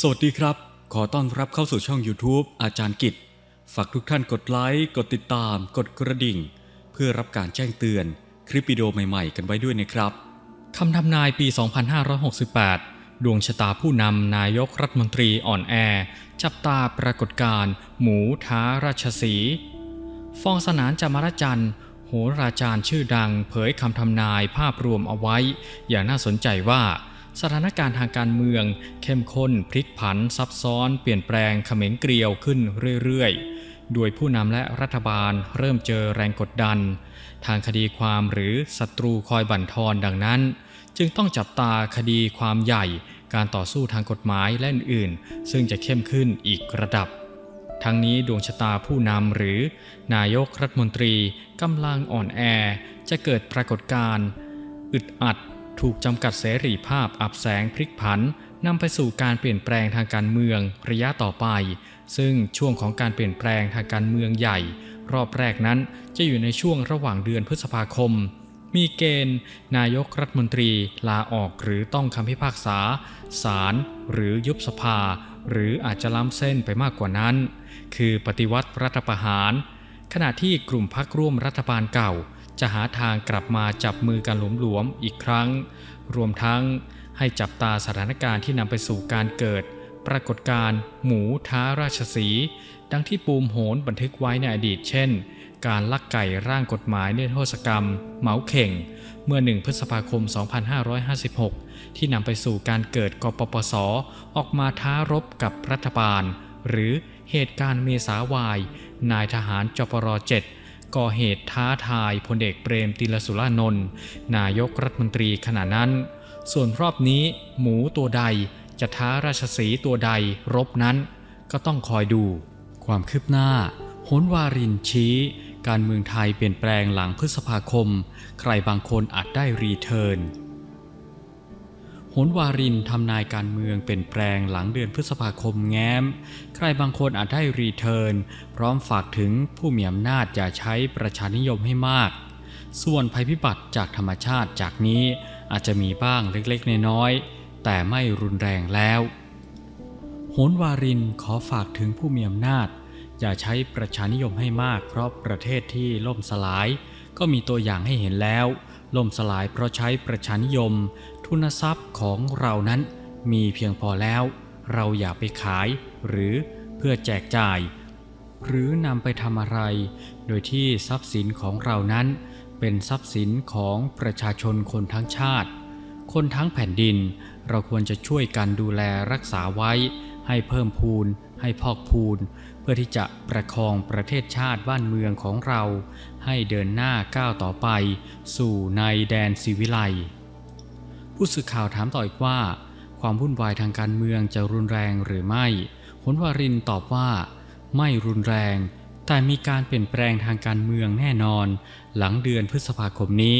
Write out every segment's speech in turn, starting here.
สวัสดีครับ ขอต้อนรับเข้าสู่ช่อง YouTube อาจารย์กิจ ฝากทุกท่านกดไลค์ กดติดตาม กดกระดิ่ง เพื่อรับการแจ้งเตือน คลิปวิดีโอใหม่ๆ กันไว้ด้วยนะครับ คำทำนายปี 2568 ดวงชะตาผู้นำนายกรัฐมนตรีอ่อนแอ จับตาปรากฏการณ์หมูท้าราชสีฟองสนานจามรจันทร์โหราจารย์ชื่อดัง เผยคำทำนายภาพรวมเอาไว้ อย่างน่าสนใจว่า สถานการณ์ทางการเมือง เข้มข้นพลิกผันซับซ้อน เปลี่ยนแปลงเขม็งเกลียวขึ้นเรื่อยๆ โดยผู้นำและรัฐบาลเริ่มเจอแรงกดดัน ทางคดีความหรือศัตรูคอยบั่นทอนดังนั้น จึงต้องจับตาคดีความใหญ่ การต่อสู้ทางกฎหมายและอื่นๆ ซึ่งจะเข้มขึ้นอีกระดับทั้งนี้ดวงชะตาผู้นำหรือนายกรัฐมนตรีกำลังอ่อนแอ จะเกิดปรากฏการณ์อึดอัด ถูกจำกัดเสรีภาพอับแสงพลิกผันนำไปสู่การเปลี่ยนแปลงทางการเมืองระยะต่อไป ซึ่งช่วงของการเปลี่ยนแปลงทางการเมืองใหญ่ รอบแรกนั้นจะอยู่ในช่วงระหว่างเดือนพฤษภาคม มีเกณฑ์ นายกรัฐมนตรีลาออกหรือต้องคำพิพากษาศาลหรือยุบสภา หรืออาจจะล้ำเส้นไปมากกว่านั้น คือปฏิวัติรัฐประหาร ขณะที่กลุ่มพักร่วมรัฐบาลเก่า จะหาทางกลับมาจับมือกันหลวมๆอีกครั้ง รวมทั้งให้จับตาสถานการณ์ที่นำไปสู่การเกิด ปรากฏการณ์หมูท้าราชสี ดังที่ปูมโหนบันทึกไว้ในอดีตเช่น การลักไก่ร่างกฎหมายเนรโทษกรรม เหมาเข่ง เมื่อ 1 พฤษภาคม 2556 ที่นำไปสู่การเกิดกปปส ออกมาท้ารบกับรัฐบาล หรือเหตุการณ์เมษาวาย นายทหารจปร 7 ก่อเหตุท้าทายพลเอกเปรมติลสุรานนท์นายกรัฐมนตรีขณะนั้น ส่วนรอบนี้หมูตัวใดจะท้าราชสีตัวใดรบนั้น ก็ต้องคอยดู ความคืบหน้าโหนวารินชี้ การเมืองไทยเปลี่ยนแปลงหลังพฤษภาคม ใครบางคนอาจได้รีเทิร์น หนวารินทำนายการเมืองเปลี่ยนแปลงหลังเดือนพฤษภาคมแง้ม ใครบางคนอาจได้รีเทิร์น พร้อมฝากถึงผู้มีอำนาจอย่าใช้ประชานิยมให้มาก ส่วนภัยพิบัติจากธรรมชาติจากนี้อาจจะมีบ้างเล็กๆ น้อยๆ แต่ไม่รุนแรงแล้วโหนวารินขอฝากถึงผู้มีอำนาจ อย่าใช้ประชานิยมให้มาก เพราะประเทศที่ล่มสลาย ก็มีตัวอย่างให้เห็นแล้ว ล่มสลายเพราะใช้ประชานิยม ทุนทรัพย์ของเรานั้นมีเพียงพอแล้ว เราอย่าไปขายหรือเพื่อแจกจ่าย หรือนำไปทำอะไร โดยที่ทรัพย์สินของเรานั้น เป็นทรัพย์สินของประชาชนคนทั้งชาติ คนทั้งแผ่นดิน เราควรจะช่วยกันดูแลรักษาไว้ ให้เพิ่มพูน ให้พอกพูน เพื่อที่จะประคองประเทศชาติบ้านเมืองของเรา ให้เดินหน้าก้าวต่อไป สู่ในแดนศิวิไลย ผู้สื่อข่าวถามต่ออีกว่า ความวุ่นวายทางการเมืองจะรุนแรงหรือไม่หนวารินตอบว่า ไม่รุนแรง แต่มีการเปลี่ยนแปลงทางการเมืองแน่นอน หลังเดือนพฤษภาคมนี้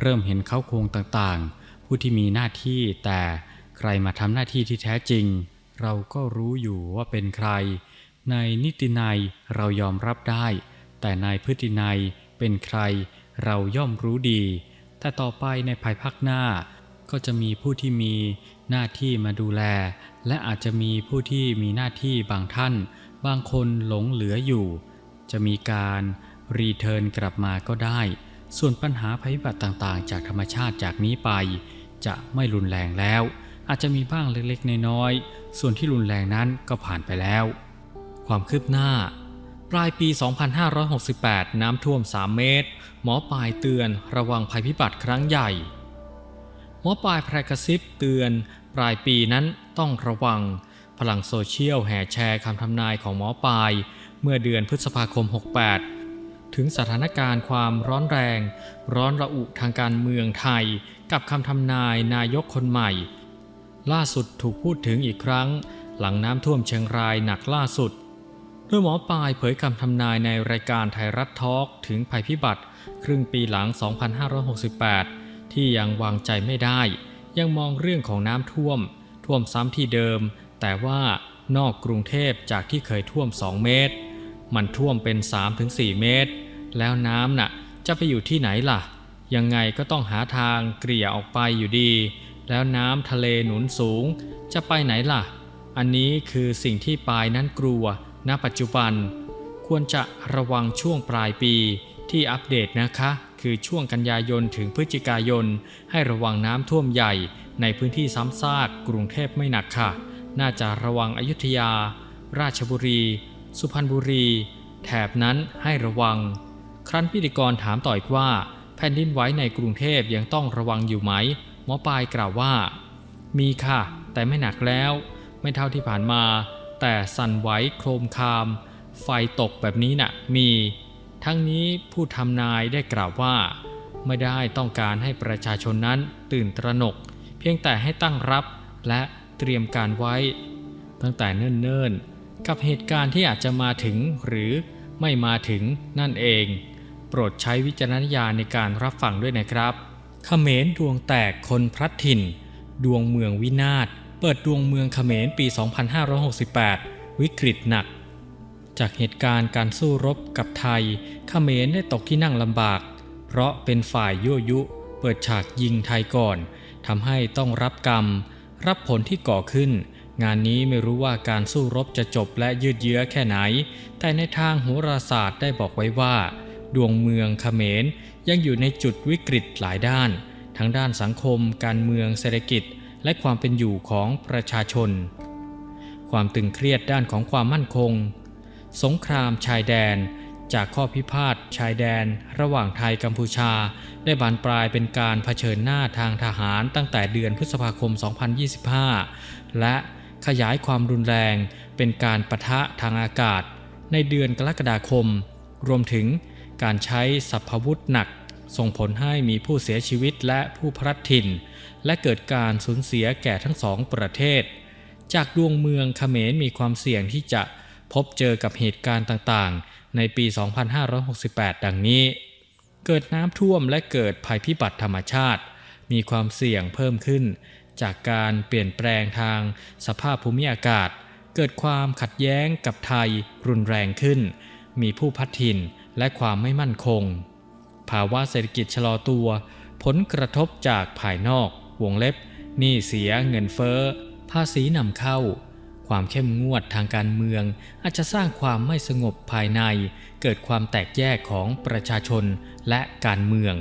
เริ่มเห็นเข้าโครงต่างๆ ผู้ที่มีหน้าที่แต่ใครมาทำหน้าที่ที่แท้จริง เราก็รู้อยู่ว่าเป็นใคร ในนิตินัยเรายอมรับได้ แต่ในพฤตินัยเป็นใคร เราย่อมรู้ดี แต่ต่อไปในภายภาคหน้า ก็จะมีผู้ที่มีหน้าที่มาดูแล และอาจจะมีผู้ที่มีหน้าที่บางท่าน บางคนหลงเหลืออยู่ จะมีการรีเทิร์นกลับมาก็ได้ ส่วนปัญหาภัยพิบัติต่างๆ จากธรรมชาติจากนี้ไป จะไม่รุนแรงแล้ว อาจจะมีบ้างเล็กๆ น้อยๆ ส่วนที่รุนแรงนั้นก็ผ่านไปแล้ว ความคืบหน้า ปลายปี 2568 น้ำท่วม 3 เมตร หมอปลายเตือนระวังภัยพิบัติครั้งใหญ่ หมอปลายแพรกระซิบเตือน ปลายปีนั้นต้องระวัง พลังโซเชียลแห่แชร์คำทำนายของหมอปลาย เมื่อเดือนพฤษภาคม 68 ถึงสถานการณ์ความร้อนแรง ร้อนระอุทางการเมืองไทย กับคำทำนายนายกคนใหม่ ล่าสุดถูกพูดถึงอีกครั้ง หลังน้ำท่วมเชียงรายหนักล่าสุดโดยหมอปลายเผยคำทำนายในรายการไทยรัฐทอล์กถึงภัยพิบัติ ครึ่งปีหลัง 2568 ที่ยังวางใจไม่ได้ ยังมองเรื่องของน้ำท่วม ท่วมซ้ำที่เดิม แต่ว่านอกกรุงเทพจากที่เคยท่วม 2 เมตร มันท่วมเป็น 3-4 เมตร แล้วน้ำน่ะจะไปอยู่ที่ไหนล่ะ ยังไงก็ต้องหาทางเกลี่ยออกไปอยู่ดี แล้วน้ำทะเลหนุนสูง จะไปไหนล่ะ อันนี้คือสิ่งที่ปายนั้นกลัว ณ ปัจจุบัน ควรจะระวังช่วงปลายปีที่อัปเดตนะคะ คือช่วงกันยายนถึงพฤศจิกายน ให้ระวังน้ำท่วมใหญ่ ในพื้นที่ซ้ำซากกรุงเทพไม่หนักค่ะ น่าจะระวังอยุธยา ราชบุรี สุพรรณบุรี แถบนั้นให้ระวัง ครั้นพิธีกรถามต่ออีกว่า แผ่นดินไหวในกรุงเทพยังต้องระวังอยู่ไหม หมอปลายกล่าวว่า มีค่ะ แต่ไม่หนักแล้ว ไม่เท่าที่ผ่านมา แต่สั่นไหวโครมคาม ไฟตกแบบนี้น่ะมี ทั้งนี้ผู้ทำนายได้กล่าวว่า ไม่ได้ต้องการให้ประชาชนนั้นตื่นตระหนก เพียงแต่ให้ตั้งรับและเตรียมการไว้ ตั้งแต่เนิ่นๆ กับเหตุการณ์ที่อาจจะมาถึงหรือไม่มาถึงนั่นเอง โปรดใช้วิจารณญาณในการรับฟังด้วยนะครับเขมรดวงแตกคนพลัดถิ่น ดวงเมืองวินาศเปิดดวงเมืองเขมรปี 2568 วิกฤตหนัก จากเหตุการณ์การสู้รบกับไทยเขมรได้ตกที่นั่งลำบาก เพราะเป็นฝ่ายยั่วยุ เปิดฉากยิงไทยก่อนทำให้ต้องรับกรรม รับผลที่ก่อขึ้น งานนี้ไม่รู้ว่าการสู้รบจะจบและยืดเยื้อแค่ไหน แต่ในทางโหราศาสตร์ได้บอกไว้ว่า ดวงเมืองเขมรยังอยู่ในจุดวิกฤตหลายด้าน ทั้งด้านสังคม การเมืองเศรษฐกิจ และความเป็นอยู่ของประชาชน ความตึงเครียดด้านของความมั่นคง สงครามชายแดน จากข้อพิพาทชายแดน ระหว่างไทยกัมพูชา ได้บานปลายเป็นการเผชิญหน้าทางทหารตั้งแต่เดือนพฤษภาคม 2025 และขยายความรุนแรงเป็นการปะทะทางอากาศ ในเดือนกรกฎาคม รวมถึงการใช้สัพพวุธหนัก ส่งผลให้มีผู้เสียชีวิตและผู้พลัดถิ่น และเกิดการสูญเสียแก่ทั้งสองประเทศ จากดวงเมืองเขมรมีความเสี่ยงที่จะ พบเจอกับเหตุการณ์ต่างๆ ในปี 2568 ดังนี้ เกิดน้ำท่วมและเกิดภัยพิบัติธรรมชาติ มีความเสี่ยงเพิ่มขึ้น จากการเปลี่ยนแปลงทางสภาพภูมิอากาศ เกิดความขัดแย้งกับไทยรุนแรงขึ้น มีผู้พัดถิ่นและความไม่มั่นคง ภาวะเศรษฐกิจชะลอตัว ผลกระทบจากภายนอก วงเล็บหนี้เสียเงินเฟ้อ ภาษีนำเข้า ความเข้มงวดทางการเมือง อาจจะสร้างความไม่สงบภายใน เกิดความแตกแยกของประชาชนและการเมือง